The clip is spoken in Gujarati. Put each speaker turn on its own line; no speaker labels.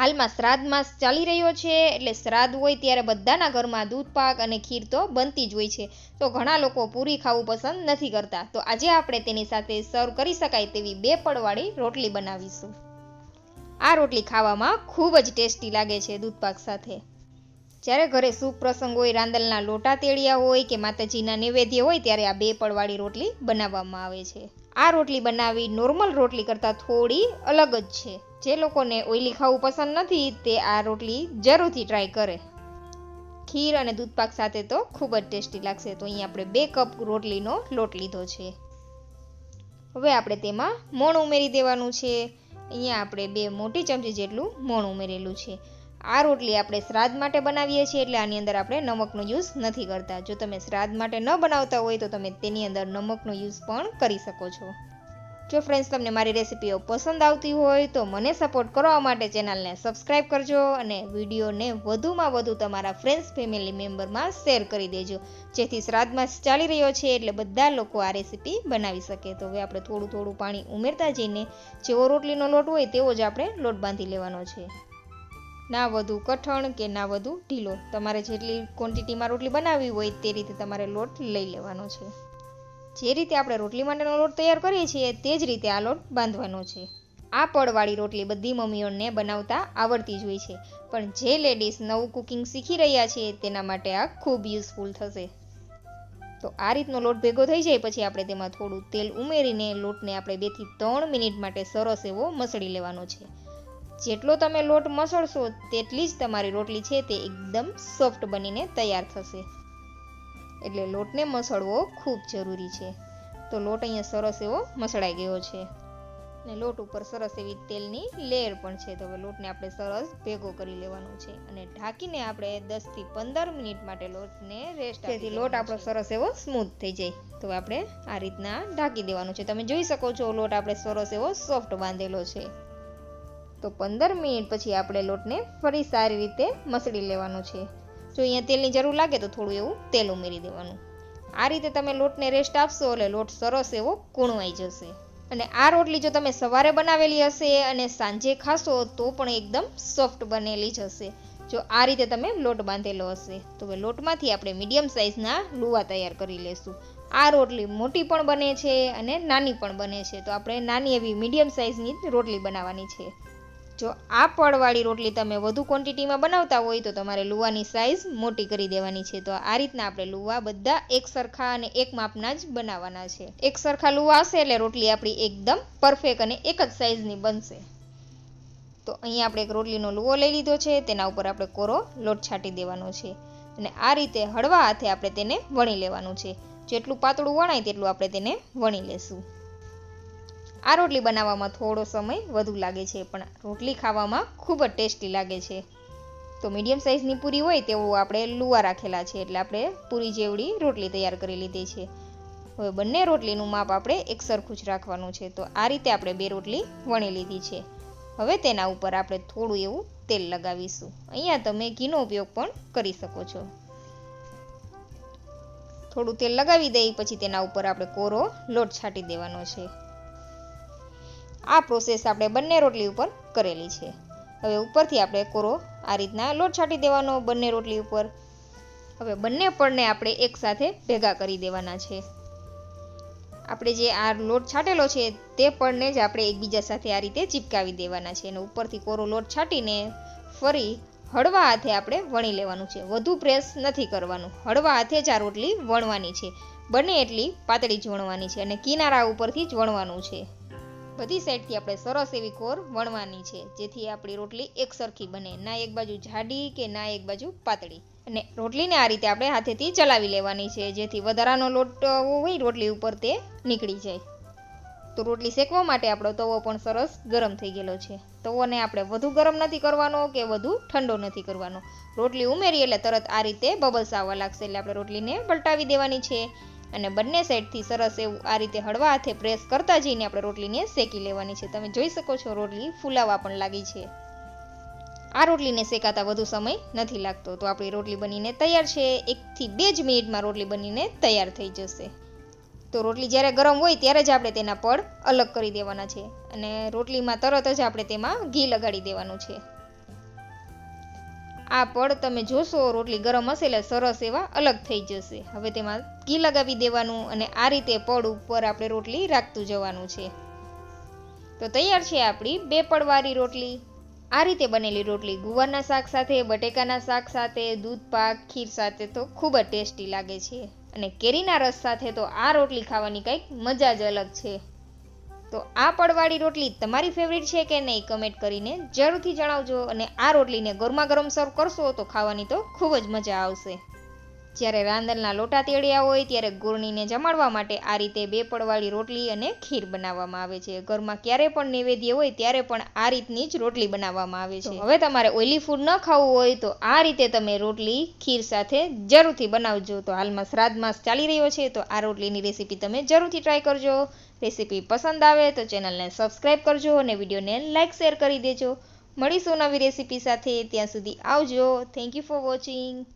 હાલમાં શ્રાદ્ધ માસ ચાલી રહ્યો છે, એટલે શ્રાદ્ધ હોય ત્યારે બધાના ઘરમાં દૂધ, પાક અને ખીર તો બનતી જ હોય છે. તો ઘણા લોકો પૂરી ખાવું પસંદ નથી કરતા. તો આજે આપણે તેની સાથે સર્વ કરી શકાય તેવી બે પડવાળી રોટલી બનાવીશું. આ રોટલી ખાવામાં ખૂબ જ ટેસ્ટી લાગે છે દૂધ, પાક સાથે. જ્યારે ઘરે શુભ પ્રસંગ હોય, રાંદલના લોટા તેડિયા હોય કે માતાજીના નૈવેદ્ય હોય, ત્યારે આ બે પડવાળી રોટલી બનાવવામાં આવે છે. આ રોટલી બનાવી નોર્મલ રોટલી કરતાં થોડી અલગ જ છે. જે લોકોને ઓઈલી ખાવું પસંદ નથી, તે આ રોટલી જરૂરથી ટ્રાય કરે. ખીર અને દૂધપાક સાથે તો ખૂબ જ ટેસ્ટી લાગશે. તો અહીં આપણે બે કપ રોટલીનો લોટ લીધો છે. હવે આપણે તેમાં મોણ ઉમેરી દેવાનું છે. અહીંયા આપણે બે મોટી ચમચી જેટલું મોણ ઉમેરેલું છે. આ રોટલી આપણે શ્રાદ્ધ માટે બનાવીએ છીએ, એટલે આની અંદર આપણે નમકનો યુઝ નથી કરતા. જો તમે શ્રાદ્ધ માટે ન બનાવતા હોય, તો તમે તેની અંદર નમકનો યુઝ પણ કરી શકો છો. જો ફ્રેન્ડ્સ તમને મારી રેસિપીઓ પસંદ આવતી હોય તો મને સપોર્ટ કરવા માટે ચેનલને સબસ્ક્રાઈબ કરજો અને વિડીયોને વધુમાં વધુ તમારા ફ્રેન્ડ્સ ફેમિલી મેમ્બરમાં શેર કરી દેજો. જેથી શ્રાદ્ધ માસ ચાલી રહ્યો છે એટલે બધા લોકો આ રેસિપી બનાવી શકે. તો હવે આપણે થોડું થોડું પાણી ઉમેરતા જઈને જેવો રોટલીનો લોટ હોય તેવો જ આપણે લોટ બાંધી લેવાનો છે. ના વધુ કઠણ કે ના વધુ ઢીલો. તમારે જેટલી ક્વોન્ટિટીમાં રોટલી બનાવવી હોય તે રીતે તમારે લોટ લઈ લેવાનો છે. જે રીતે આપણે રોટલી માટેનો લોટ તૈયાર કરીએ છીએ તે જ રીતે આ લોટ બાંધવાનો છે. આ પડવાળી રોટલી બધી મમ્મીઓને બનાવતા આવડતી જ હોય છે. પણ જે લેડીઝ નવું કુકિંગ શીખી રહ્યા છે તેના માટે આ ખૂબ યુઝફુલ થશે. તો આ રીતનો લોટ ભેગો થઈ જાય પછી આપણે તેમાં થોડું તેલ ઉમેરીને લોટને આપણે બેથી ત્રણ મિનિટ માટે સરસ એવો મસળી લેવાનો છે. જેટલો તમે લોટ મસળશો તેટલી જ તમારી રોટલી છે તે એકદમ સોફ્ટ બનીને તૈયાર થશે. એટલે લોટને મસળવો ખૂબ જરૂરી છે. તો લોટ અહીંયા સરસ એવો મસળાઈ ગયો છે. ને લોટ ઉપર સરસ એવી તેલની લેયર પણ છે. તો હવે લોટને આપણે સરસ ભેગો કરી લેવાનો છે અને ઢાંકીને આપણે દસથી પંદર મિનિટ માટે લોટને રેસ્ટ તેથી લોટ આપણો સરસ એવો સ્મૂથ થઈ જાય. તો આપણે આ રીતના ઢાંકી દેવાનો છે. તમે જોઈ શકો છો લોટ આપણે સરસ એવો સોફ્ટ બાંધેલો છે. તો પંદર મિનિટ પછી આપણે લોટને ફરી સારી રીતે મસળી લેવાનો છે. જો અહીંયા તેલની જરૂર લાગે તો થોડું એવું તેલ ઉમેરી દેવાનું. આ રીતે તમે લોટને રેસ્ટ આપશો એટલે લોટ સરસ એવો કૂણવાઈ જશે. અને આ રોટલી જો તમે સવારે બનાવેલી હશે અને સાંજે ખાશો તો પણ એકદમ સોફ્ટ બનેલી જ હશે. જો આ રીતે તમે લોટ બાંધેલો હશે તો હવે લોટમાંથી આપણે મીડિયમ સાઇઝના લુવા તૈયાર કરી લેશું. આ રોટલી મોટી પણ બને છે અને નાની પણ બને છે. તો આપણે નાની એવી મીડિયમ સાઇઝની રોટલી બનાવવાની છે. જો આ પડવાળી રોટલી તમે વધુ ક્વોન્ટિટીમાં બનાવતા હોય તો તમારે લુવાની સાઇઝ મોટી કરી દેવાની છે. તો આ રીતના આપણે લુવા બધા એક સરખા અને એક માપના જ બનાવવાના છે. એક સરખા લુવા હશે એટલે રોટલી આપણી એકદમ પરફેક્ટ અને એક જ સાઇઝની બનશે. તો અહીંયા આપણે એક રોટલીનો લુવો લઈ લીધો છે. તેના ઉપર આપણે કોરો લોટ છાંટી દેવાનો છે. અને આ રીતે હળવા હાથે આપણે તેને વણી લેવાનું છે. જેટલું પાતળું વણાય તેટલું આપણે તેને વણી લેશું. આ રોટલી બનાવવામાં થોડો સમય વધુ લાગે છે, પણ રોટલી ખાવામાં ખૂબ જ ટેસ્ટી લાગે છે. તો મીડિયમ સાઇઝની પૂરી હોય તેવું આપણે લુવા રાખેલા છે, એટલે આપણે પૂરી જેવડી રોટલી તૈયાર કરી લીધી છે. હવે બંને રોટલીનું માપ આપણે એક સરખું જ રાખવાનું છે, તો આ રીતે આપણે બે રોટલી વણી લીધી છે. હવે તેના ઉપર આપણે થોડું એવું તેલ લગાવીશું. અહીંયા તમે ઘીનો ઉપયોગ પણ કરી શકો છો. થોડું તેલ લગાવી દઈ, પછી તેના ઉપર આપણે કોરો લોટ છાંટી દેવાનો છે. આ પ્રોસેસ આપણે બંને રોટલી ઉપર કરેલી છે. હવે ઉપરથી આપણે કોરો આ રીતના લોટ છાંટી દેવાનો બંને રોટલી ઉપર. હવે બંને પડને આપણે એકસાથે ભેગા કરી દેવાના છે. આપણે જે આ લોટ છાંટેલો છે તે પડને જ આપણે એકબીજા સાથે આ રીતે ચીપકાવી દેવાના છે અને ઉપરથી કોરો લોટ છાંટીને ફરી હળવા હાથે આપણે વણી લેવાનું છે. વધુ પ્રેસ નથી કરવાનું. હળવા હાથે જ આ રોટલી વણવાની છે. બને એટલી પાતળી જ વણવાની છે અને કિનારા ઉપરથી જ વણવાનું છે. બધી સાઈડથી આપણે સરસ એવી કોર વણવાની છે, જેથી આપણી રોટલી એક સરખી બને, ના એક બાજુ જાડી કે ના એક બાજુ પાતળી. અને રોટલીને આ રીતે આપણે હાથેથી ચલાવી લેવાની છે, જેથી વધારાનો લોટ હોય રોટલી ઉપર તે નીકળી જાય. તો રોટલી શેકવા માટે આપણો તવો પણ સરસ ગરમ થઈ ગયેલો છે. તવોને આપણે વધુ ગરમ નથી કરવાનો કે વધુ ઠંડો નથી કરવાનો. રોટલી ઉમેરી એટલે તરત આ રીતે બબલ્સ આવવા લાગશે એટલે આપણે રોટલીને પલટાવી દેવાની છે. અને બંને સાઈડથી સરસ એવું આ રીતે હળવા હાથે પ્રેસ કરતા જઈને આપણે રોટલીને શેકી લેવાની છે. તમે જોઈ શકો છો રોટલી ફૂલાવા પણ લાગી છે. આ રોટલીને શેકાતા વધુ સમય નથી લાગતો. તો આપણી રોટલી બનીને તૈયાર છે. એકથી બે જ મિનિટમાં રોટલી બનીને તૈયાર થઈ જશે. તો રોટલી જ્યારે ગરમ હોય ત્યારે જ આપણે તેના પડ અલગ કરી દેવાના છે. અને રોટલીમાં તરત જ આપણે તેમાં ઘી લગાડી દેવાનું છે. આ પડ તમે જોશો, રોટલી ગરમ હશે એટલે સરસ એવા અલગ થઈ જશે. હવે તેમાં ઘી લગાવી દેવાનું અને આ રીતે પડ ઉપર આપણે રોટલી રાખતું જવાનું છે. તો તૈયાર છે આપણી બે પડવાળી રોટલી. આ રીતે બનેલી રોટલી ગુવારના શાક સાથે, બટેકાના શાક સાથે, દૂધ, પાક, ખીર સાથે તો ખૂબ જ ટેસ્ટી લાગે છે. અને કેરીના રસ સાથે તો આ રોટલી ખાવાની કંઈક મજા જ અલગ છે. તો આ પડવાળી રોટલી તમારી ફેવરિટ છે કે નહીં કમેન્ટ કરીને જરૂરથી જણાવજો અને આ રોટલીને ગરમા ગરમ સર્વ કરશો તો ખાવાની તો ખૂબ જ મજા આવશે. જ્યારે રાંદલના લોટા તેડ્યા હોય ત્યારે ગુરણીને જમાડવા માટે આ રીતે બે પડવાળી રોટલી અને ખીર બનાવવામાં આવે છે. ઘરમાં ક્યારે પણ નૈવેદ્ય હોય ત્યારે પણ આ રીતની જ રોટલી બનાવવામાં આવે છે. હવે તમારે ઓઇલી ફૂડ ન ખાવું હોય તો આ રીતે તમે રોટલી ખીર સાથે જરૂરથી બનાવજો. તો હાલમાં શ્રાદ્ધ માસ ચાલી રહ્યો છે તો આ રોટલીની રેસીપી તમે જરૂરથી ટ્રાય કરજો. રેસીપી પસંદ આવે તો ચેનલને સબસ્ક્રાઈબ કરજો અને વિડીયોને લાઇક શેર કરી દેજો. મળીશું નવી રેસીપી સાથે. ત્યાં સુધી આવજો. Thank you for watching